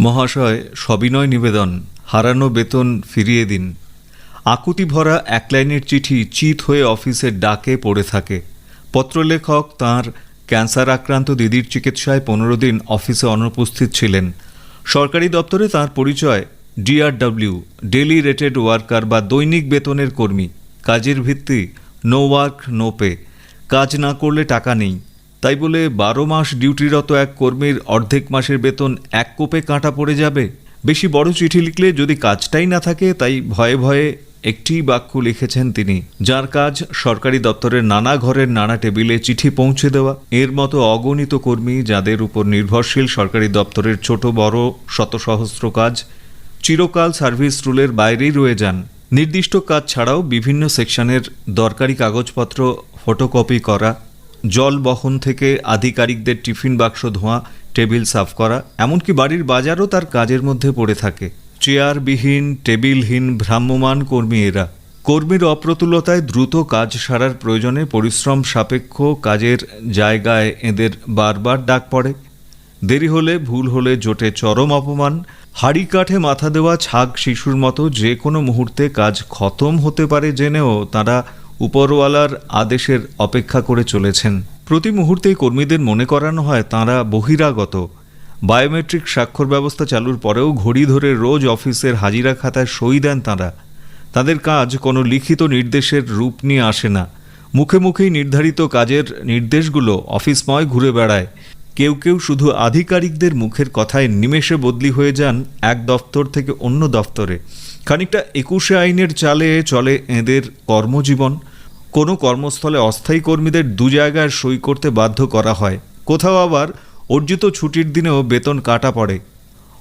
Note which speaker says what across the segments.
Speaker 1: মহাশয় সবিনয় নিবেদন, হারানো বেতন ফিরিয়ে দিন। আকুতি ভরা এক লাইনের চিঠি চিত হয়ে অফিসের ডাকে পড়ে থাকে। পত্রলেখক তার ক্যান্সার আক্রান্ত দিদির চিকিৎসায় পনেরো দিন অফিসে অনুপস্থিত ছিলেন। সরকারি দপ্তরে তার পরিচয় ডিআরডব্লিউ, ডেলি রেটেড ওয়ার্কার বা দৈনিক বেতনের কর্মী। কাজের ভিত্তি, নো ওয়ার্ক, নো পে। কাজ না করলে টাকা নেই। তাই বলে বারো মাস ডিউটিরত এক কর্মীর অর্ধেক মাসের বেতন এক কোপে কাঁটা পড়ে যাবে। বেশি বড় চিঠি লিখলে যদি কাজটাই না থাকে, তাই ভয়ে ভয়ে একটি বাক্য লিখেছেন তিনি। যার কাজ সরকারি দপ্তরের নানা ঘরের নানা টেবিলে চিঠি পৌঁছে দেওয়া। এর মতো অগণিত কর্মী যাদের উপর নির্ভরশীল সরকারি দপ্তরের ছোট, বড় শত সহস্র কাজ চিরকাল সার্ভিস রুলের বাইরেই রয়ে যান। নির্দিষ্ট কাজ ছাড়াও বিভিন্ন সেকশনের দরকারি কাগজপত্র ফটোকপি করা জল বহন থেকে আধিকারিকদের টিফিন বাক্স ধোঁয়া, টেবিল সাফ করা, এমনকি বাড়ির বাজারও তার কাজের মধ্যে পড়ে থাকে। চেয়ারবিহীন, টেবিলহীন ভ্রাম্যমান কর্মী এরা। কর্মীর অপ্রতুলতায় দ্রুত কাজ সারার প্রয়োজনে পরিশ্রম সাপেক্ষ কাজের জায়গায় এদের বারবার ডাক পড়ে। দেরি হলে, ভুল হলে জোটে চরম অপমান। হাড়ি কাঠে মাথা দেওয়া ছাগ শিশুর মতো যে কোনো মুহূর্তে কাজ খতম হতে পারে জেনেও তারা উপরওয়ালার আদেশের অপেক্ষা করে চলেছেন। প্রতি মুহূর্তেই কর্মীদের মনে করানো হয়, তাঁরা বহিরাগত। বায়োমেট্রিক স্বাক্ষর ব্যবস্থা চালুর পরেও ঘড়ি ধরে রোজ অফিসের হাজিরা খাতায় সই দেন তাঁরা। তাদের কাজ কোনো লিখিত নির্দেশের রূপ নিয়ে আসে না। মুখে মুখেই নির্ধারিত কাজের নির্দেশগুলো অফিসময় ঘুরে বেড়ায়। কেউ কেউ শুধু আধিকারিকদের মুখের কথায় নিমেষে বদলি হয়ে যান এক দফতর থেকে অন্য দফতরে। খানিকটা একুশে আইনের চালে চলে এদের কর্মজীবন। কোনো কর্মস্থলে অস্থায়ী কর্মীদের দু জায়গায় সই করতে বাধ্য করা হয়। কোথাও আবার অর্জিত ছুটির দিনেও বেতন কাটা পড়ে।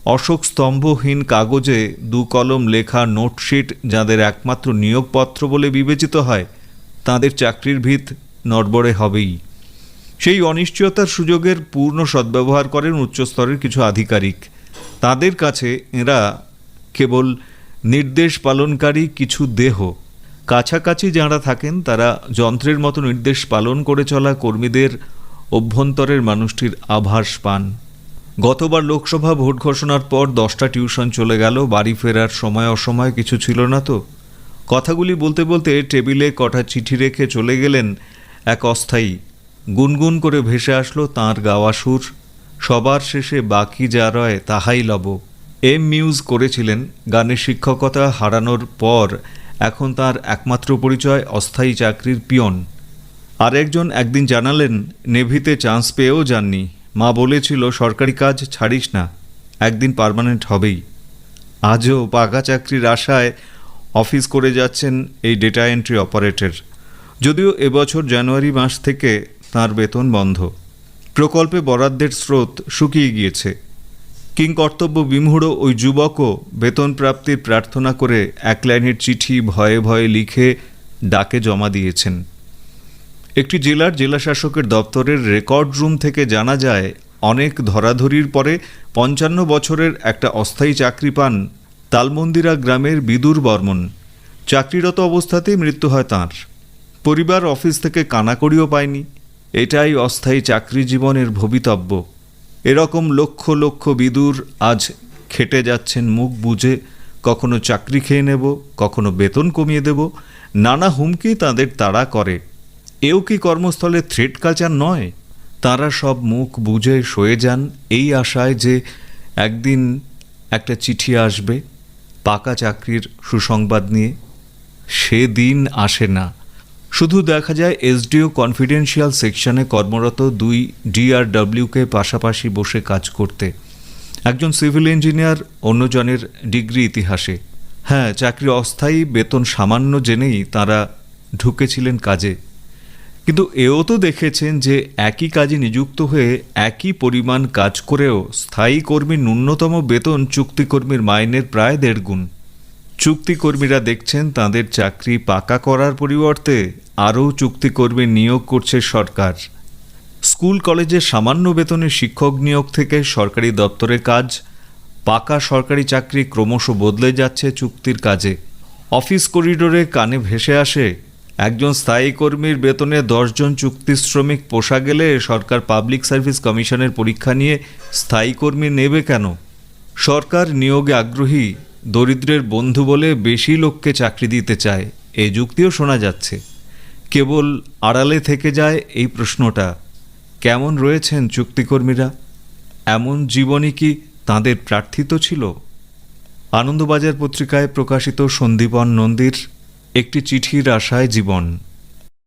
Speaker 1: অশোক স্তম্ভহীন কাগজে দু কলম লেখা নোটশিট যাদের একমাত্র নিয়োগপত্র বলে বিবেচিত হয়, তাদের চাকরির ভিত নড়বড়ে হবেই। সেই অনিশ্চয়তার সুযোগের পূর্ণ সদ্ব্যবহার করেন উচ্চস্তরের কিছু আধিকারিক। তাদের কাছে এরা কেবল নির্দেশ পালনকারী কিছু দেহ কাছাকাছি যাঁরা থাকেন, তারা যন্ত্রের মতো নির্দেশ পালন করে চলা কর্মীদের অভ্যন্তরের মানুষটির আভাস পান। গতবার লোকসভা ভোট ঘোষণার পর দশটা টিউশন চলে গেল, বাড়ি ফেরার সময় অসময় কিছু ছিল না তো। কথাগুলি বলতে বলতে টেবিলে কটা চিঠি রেখে চলে গেলেন এক অস্থায়ী। গুনগুন করে ভেসে আসলো তাঁর গাওয়া সুর। সবার শেষে বাকি যা রয় তাহাই লব। এম মিউজ করেছিলেন, গানের শিক্ষকতা হারানোর পর এখন তার একমাত্র পরিচয় অস্থায়ী চাকরির পিয়ন। আর একজন একদিন জানালেন, নেভিতে চান্স পেয়েও যাননি। মা বলেছিল, সরকারি কাজ ছাড়িস না, একদিন পার্মানেন্ট হবেই। আজও পাকা চাকরির আশায় অফিস করে যাচ্ছেন এই ডেটা এন্ট্রি অপারেটর। যদিও এবছর জানুয়ারি মাস থেকে তার বেতন বন্ধ। প্রকল্পে বরাদ্দের স্রোত শুকিয়ে গিয়েছে। কিংকর্তব্য বিমূঢ় ওই যুবকও বেতন প্রাপ্তির প্রার্থনা করে এক লাইনের চিঠি ভয়ে ভয়ে লিখে ডাকে জমা দিয়েছেন। একটি জেলার জেলাশাসকের দপ্তরের রেকর্ড রুম থেকে জানা যায়, অনেক ধরাধরির পরে পঞ্চান্ন বছরের একটা অস্থায়ী চাকরি পান তালমন্দিরা গ্রামের বিদুর বর্মন। চাকরিরত অবস্থাতেই মৃত্যু হয় তাঁর। পরিবার অফিস থেকে কানাকড়িও পায়নি। এটাই অস্থায়ী চাকরি জীবনের ভবিতব্য। এরকম লক্ষ লক্ষ বিদুর আজ খেটে যাচ্ছেন, মুখ বুঝে কখনো চাকরি খেয়ে নেব, কখনো বেতন কমিয়ে দেব। নানা হুমকি তাদের তাড়া করে। এও কি কর্মস্থলে থ্রেড কালচার নয়? তারা সব মুখ বুঝে সয়ে যান এই আশায় যে একদিন একটা চিঠি আসবে পাকা চাকরির সুসংবাদ নিয়ে। সে দিন আসে না। শুধু দেখা যায় এসডিও কনফিডেন্সিয়াল সেকশনে কর্মরত দুই ডিআরডব্লিউকে পাশাপাশি বসে কাজ করতে। একজন সিভিল ইঞ্জিনিয়ার, অন্যজনের ডিগ্রি ইতিহাসে। হ্যাঁ চাকরি অস্থায়ী, বেতন সামান্য জেনেই তারা ঢুকেছিলেন কাজে। কিন্তু এও তো দেখেছেন যে একই কাজে নিযুক্ত হয়ে একই পরিমাণ কাজ করেও স্থায়ী কর্মীর ন্যূনতম বেতন চুক্তিকর্মীর মাইনের প্রায় দেড় গুণ। চুক্তিকর্মীরা দেখছেন তাদের চাকরি পাকা করার পরিবর্তে আরও চুক্তিকর্মী নিয়োগ করছে সরকার। স্কুল কলেজে সামান্য বেতনে শিক্ষক নিয়োগ থেকে সরকারি দপ্তরে কাজ, পাকা সরকারি চাকরি ক্রমশ বদলে যাচ্ছে চুক্তির কাজে। অফিস করিডোরে কানে ভেসে আসে, একজন স্থায়ী কর্মীর বেতনে দশজন চুক্তি শ্রমিক পোষা গেলে সরকার পাবলিক সার্ভিস কমিশনের পরীক্ষা নিয়ে স্থায়ী কর্মী নেবে কেন? সরকার নিয়োগে আগ্রহী দরিদ্রের বন্ধু বলে বেশি লোককে চাকরি দিতে চায়, এ যুক্তিও শোনা যাচ্ছে। কেবল আড়ালে থেকে যায় এই প্রশ্নটা, কেমন রয়েছেন চুক্তিকর্মীরা? এমন জীবনই কি তাঁদের প্রার্থিত ছিল? আনন্দবাজার পত্রিকায় প্রকাশিত সন্দীপন নন্দীর একটি চিঠির আশায় জীবন।